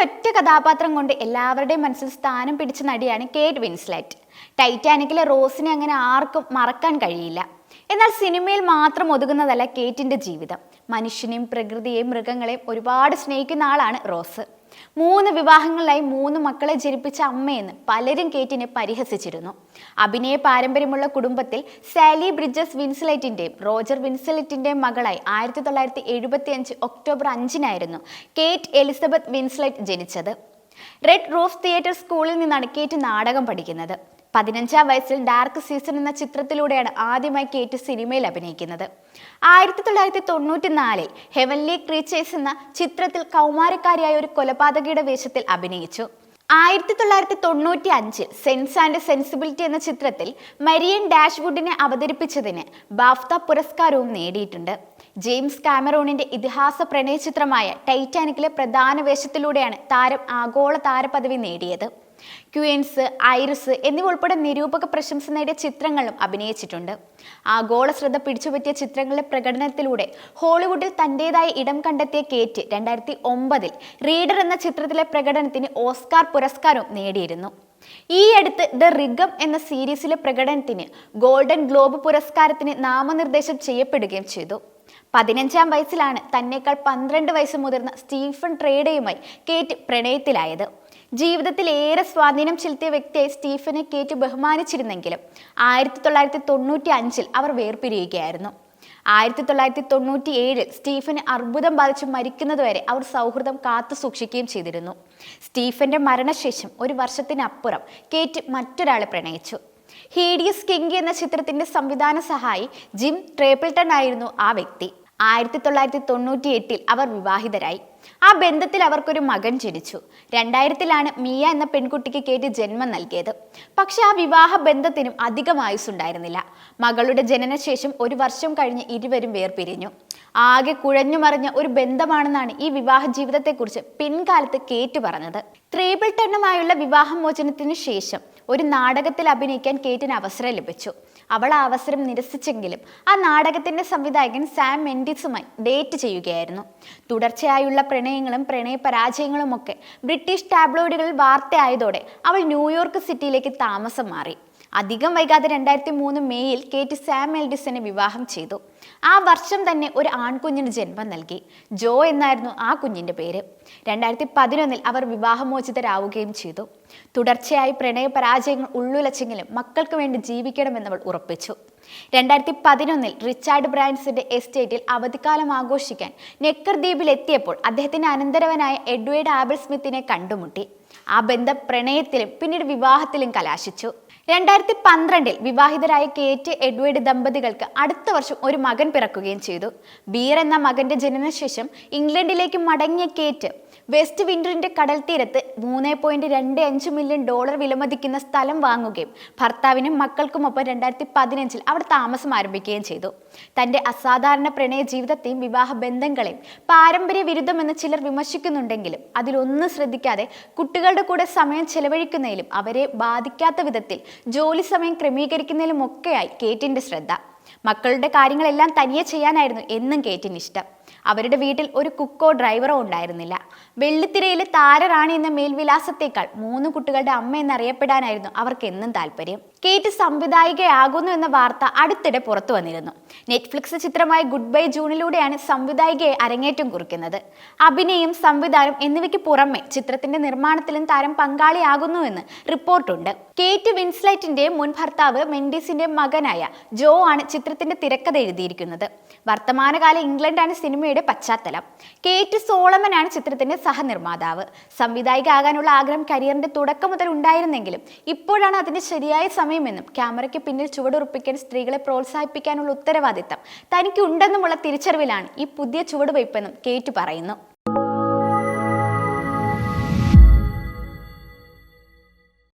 ഒരൊറ്റ കഥാപാത്രം കൊണ്ട് എല്ലാവരുടെയും മനസ്സിൽ സ്ഥാനം പിടിച്ച നടിയാണ് കേറ്റ് വിൻസ്ലെറ്റ്. ടൈറ്റാനിക്കിലെ റോസിനെ അങ്ങനെ ആർക്കും മറക്കാൻ കഴിയില്ല. എന്നാൽ സിനിമയിൽ മാത്രം ഒതുങ്ങുന്നതല്ല കേറ്റിന്റെ ജീവിതം. മനുഷ്യനെയും പ്രകൃതിയെയും മൃഗങ്ങളെയും ഒരുപാട് സ്നേഹിക്കുന്ന ആളാണ് റോസ്. മൂന്ന് വിവാഹങ്ങളിലായി മൂന്ന് മക്കളെ ജനിപ്പിച്ച അമ്മയെന്ന് പലരും കേറ്റിനെ പരിഹസിച്ചിരുന്നു. അഭിനയ പാരമ്പര്യമുള്ള കുടുംബത്തിൽ സാലി ബ്രിഡ്ജസ് വിൻസലൈറ്റിന്റെയും റോജർ വിൻസ്ലൈറ്റിന്റെയും മകളായി ആയിരത്തി തൊള്ളായിരത്തി എഴുപത്തി അഞ്ച് ഒക്ടോബർ അഞ്ചിനായിരുന്നു കേറ്റ് എലിസബത്ത് വിൻസ്ലൈറ്റ് ജനിച്ചത്. റെഡ് റോസ് തിയേറ്റർ സ്കൂളിൽ നിന്നാണ് കേറ്റ് നാടകം പഠിക്കുന്നത്. പതിനഞ്ചാം വയസ്സിൽ ഡാർക്ക് സീസൺ എന്ന ചിത്രത്തിലൂടെയാണ് ആദ്യമായി കേറ്റ് സിനിമയിൽ അഭിനയിക്കുന്നത്. ആയിരത്തി തൊള്ളായിരത്തി തൊണ്ണൂറ്റി നാലിൽ ഹെവൻലി ക്രീച്ചേഴ്സ് എന്ന ചിത്രത്തിൽ കൗമാരക്കാരിയായ ഒരു കൊലപാതകയുടെ വേഷത്തിൽ അഭിനയിച്ചു. ആയിരത്തി തൊള്ളായിരത്തി തൊണ്ണൂറ്റി അഞ്ചിൽ സെൻസ് ആൻഡ് സെൻസിബിലിറ്റി എന്ന ചിത്രത്തിൽ മരിയൻ ഡാഷ്വുഡിനെ അവതരിപ്പിച്ചതിന് ബാഫ്ത പുരസ്കാരവും നേടിയിട്ടുണ്ട്. ജെയിംസ് കാമറൂണിന്റെ ഇതിഹാസ പ്രണയ ചിത്രമായ ടൈറ്റാനിക്കിലെ പ്രധാന വേഷത്തിലൂടെയാണ് താരം ആഗോള താരപദവി നേടിയത്. ക്യൂൻസ് ഐറിസ് എന്നിവ ഉൾപ്പെടെ നിരൂപക പ്രശംസ നേടിയ ചിത്രങ്ങളും അഭിനയിച്ചിട്ടുണ്ട്. ആഗോള ശ്രദ്ധ പിടിച്ചുപറ്റിയ ചിത്രങ്ങളുടെ പ്രകടനത്തിലൂടെ ഹോളിവുഡിൽ തന്റേതായ ഇടം കണ്ടെത്തിയ കേറ്റ് രണ്ടായിരത്തി ഒമ്പതിൽ റീഡർ എന്ന ചിത്രത്തിലെ പ്രകടനത്തിന് ഓസ്കാർ പുരസ്കാരവും നേടിയിരുന്നു. ഈ അടുത്ത് ദ റിഗം എന്ന സീരീസിലെ പ്രകടനത്തിന് ഗോൾഡൻ ഗ്ലോബ് പുരസ്കാരത്തിന് നാമനിർദ്ദേശം ചെയ്യപ്പെടുകയും ചെയ്തു. പതിനഞ്ചാം വയസ്സിലാണ് തന്നേക്കാൾ പന്ത്രണ്ട് വയസ്സ് മുതിർന്ന സ്റ്റീഫൻ ട്രേഡയുമായി കേറ്റ് പ്രണയത്തിലായത്. ജീവിതത്തിൽ ഏറെ സ്വാധീനം ചെലുത്തിയ വ്യക്തിയായി സ്റ്റീഫനെ കേറ്റ് ബഹുമാനിച്ചിരുന്നെങ്കിലും ആയിരത്തി തൊള്ളായിരത്തി തൊണ്ണൂറ്റി അഞ്ചിൽ അവർ വേർപിരിയുകയായിരുന്നു. ആയിരത്തി തൊള്ളായിരത്തി തൊണ്ണൂറ്റി ഏഴിൽ സ്റ്റീഫന് അർബുദം ബാധിച്ച് മരിക്കുന്നതുവരെ അവർ സൗഹൃദം കാത്തു സൂക്ഷിക്കുകയും ചെയ്തിരുന്നു. സ്റ്റീഫന്റെ മരണശേഷം ഒരു വർഷത്തിനപ്പുറം കേറ്റ് മറ്റൊരാളെ പ്രണയിച്ചു. ഹീഡിയസ് കിങ്കി എന്ന ചിത്രത്തിന്റെ സംവിധാന സഹായി ജിം ട്രേപ്പിൾട്ടൺ ആയിരുന്നു ആ വ്യക്തി. ആയിരത്തി തൊള്ളായിരത്തി തൊണ്ണൂറ്റി എട്ടിൽ അവർ വിവാഹിതരായി. ആ ബന്ധത്തിൽ അവർക്കൊരു മകൻ ജനിച്ചു. രണ്ടായിരത്തിലാണ് മിയ എന്ന പെൺകുട്ടിക്ക് കേറ്റ് ജന്മം നൽകിയത്. പക്ഷെ ആ വിവാഹ ബന്ധത്തിനും അധികം ആയുസ്സുണ്ടായിരുന്നില്ല. മകളുടെ ജനനശേഷം ഒരു വർഷം കഴിഞ്ഞ് ഇരുവരും വേർപിരിഞ്ഞു. ആകെ കുഴഞ്ഞു മറിഞ്ഞ ഒരു ബന്ധമാണെന്നാണ് ഈ വിവാഹ ജീവിതത്തെക്കുറിച്ച് പിൻകാലത്ത് കേറ്റ് പറഞ്ഞത് ത്രീബിൾട്ടണ്ണുമായുള്ള വിവാഹമോചനത്തിന് ശേഷം ഒരു നാടകത്തിൽ അഭിനയിക്കാൻ കേറ്റിന് അവസരം ലഭിച്ചു. അവൾ ആ അവസരം നിരസിച്ചെങ്കിലും ആ നാടകത്തിന്റെ സംവിധായകൻ സാം മെൻഡിസുമായി ഡേറ്റ് ചെയ്യുകയായിരുന്നു. തുടർച്ചയായുള്ള പ്രണയങ്ങളും പ്രണയ പരാജയങ്ങളും ഒക്കെ ബ്രിട്ടീഷ് ടാബ്ലോയിഡുകളിൽ വാർത്തയായതോടെ അവൾ ന്യൂയോർക്ക് സിറ്റിയിലേക്ക് താമസം മാറി. അധികം വൈകാതെ രണ്ടായിരത്തി മൂന്ന് മേയിൽ കേറ്റ് സാം മെൽഡിസിനെ വിവാഹം ചെയ്തു. ആ വർഷം തന്നെ ഒരു ആൺകുഞ്ഞിന് ജന്മം നൽകി. ജോ എന്നായിരുന്നു ആ കുഞ്ഞിന്റെ പേര്. രണ്ടായിരത്തി പതിനൊന്നിൽ അവർ വിവാഹമോചിതരാവുകയും ചെയ്തു. തുടർച്ചയായി പ്രണയ പരാജയങ്ങൾ ഉള്ളുലച്ചെങ്കിലും മക്കൾക്ക് വേണ്ടി ജീവിക്കണമെന്നവൾ ഉറപ്പിച്ചു. രണ്ടായിരത്തി പതിനൊന്നിൽ റിച്ചാർഡ് ബ്രാൻസിന്റെ എസ്റ്റേറ്റിൽ അവധിക്കാലം ആഘോഷിക്കാൻ നെക്കർ ദ്വീപിൽ എത്തിയപ്പോൾ അദ്ദേഹത്തിന്റെ അനന്തരവനായ എഡ്വേർഡ് ആബിൾ സ്മിത്തിനെ കണ്ടുമുട്ടി. ആ ബന്ധം പ്രണയത്തിലും പിന്നീട് വിവാഹത്തിലും കലാശിച്ചു. രണ്ടായിരത്തി പന്ത്രണ്ടിൽ വിവാഹിതരായ കേറ്റ് എഡ്വേർഡ് ദമ്പതികൾക്ക് അടുത്ത വർഷം ഒരു മകൻ പിറക്കുകയും ചെയ്തു. ബീർ എന്ന മകന്റെ ജനനശേഷം ഇംഗ്ലണ്ടിലേക്ക് മടങ്ങിയ കേറ്റ് വെസ്റ്റ് വിൻഡറിന്റെ കടൽ തീരത്ത് മൂന്ന് പോയിന്റ് രണ്ട് അഞ്ച് മില്യൺ ഡോളർ വിലമതിക്കുന്ന സ്ഥലം വാങ്ങുകയും ഭർത്താവിനും മക്കൾക്കുമൊപ്പം രണ്ടായിരത്തി പതിനഞ്ചിൽ അവിടെ താമസം ആരംഭിക്കുകയും ചെയ്തു. തന്റെ അസാധാരണ പ്രണയ ജീവിതത്തെയും വിവാഹ ബന്ധങ്ങളെയും പാരമ്പര്യ വിരുദ്ധമെന്ന് ചിലർ വിമർശിക്കുന്നുണ്ടെങ്കിലും അതിലൊന്നും ശ്രദ്ധിക്കാതെ കുട്ടികളുടെ കൂടെ സമയം ചെലവഴിക്കുന്നതിലും അവരെ ബാധിക്കാത്ത വിധത്തിൽ ജോലി സമയം ക്രമീകരിക്കുന്നതിലും ഒക്കെയായി കേറ്റിന്റെ ശ്രദ്ധ. മക്കളുടെ കാര്യങ്ങളെല്ലാം തനിയെ ചെയ്യാനായിരുന്നു എന്നും കേറ്റിന് ഇഷ്ടം. അവരുടെ വീട്ടിൽ ഒരു കുക്കോ ഡ്രൈവറോ ഉണ്ടായിരുന്നില്ല. വെള്ളിത്തിരയിലെ താരറാണി എന്ന മേൽവിലാസത്തേക്കാൾ മൂന്ന് കുട്ടികളുടെ അമ്മ എന്നറിയപ്പെടാനായിരുന്നു അവർക്ക് എന്നും താല്പര്യം കേറ്റ് സംവിധായികയാകുന്നു എന്ന വാർത്ത അടുത്തിടെ പുറത്തു വന്നിരുന്നു. നെറ്റ്ഫ്ലിക്സ് ചിത്രമായ ഗുഡ് ബൈ ജൂണിലൂടെയാണ് സംവിധായികയെ അരങ്ങേറ്റം കുറിക്കുന്നത്. അഭിനയം സംവിധാനം എന്നിവയ്ക്ക് പുറമെ ചിത്രത്തിന്റെ നിർമ്മാണത്തിലും താരം പങ്കാളിയാകുന്നുവെന്ന് റിപ്പോർട്ടുണ്ട്. കേറ്റ് വിൻസ്ലൈറ്റിന്റെ മുൻ ഭർത്താവ് മെൻഡിസിന്റെ മകനായ ജോ ആണ് ചിത്രത്തിന്റെ തിരക്കഥ എഴുതിയിരിക്കുന്നത്. വർത്തമാനകാല ഇംഗ്ലണ്ടാണ് സിനിമയുടെ പശ്ചാത്തലം. കേറ്റ് സോളമനാണ് ചിത്രത്തിന്റെ സഹനിർമ്മാതാവ്. സംവിധായികയാകാനുള്ള ആഗ്രഹം കരിയറിന്റെ തുടക്കം മുതൽ ഉണ്ടായിരുന്നെങ്കിലും ഇപ്പോഴാണ് അതിന്റെ ശരിയായ സമയമെന്നും ക്യാമറയ്ക്ക് പിന്നിൽ ചുവടുറപ്പിക്കാൻ സ്ത്രീകളെ പ്രോത്സാഹിപ്പിക്കാനുള്ള ഉത്തരവാദിത്തം തനിക്കുണ്ടെന്നുമുള്ള തിരിച്ചറിവിലാണ് ഈ പുതിയ ചുവടുവയ്പ്പെന്നും കേറ്റ് പറയുന്നു.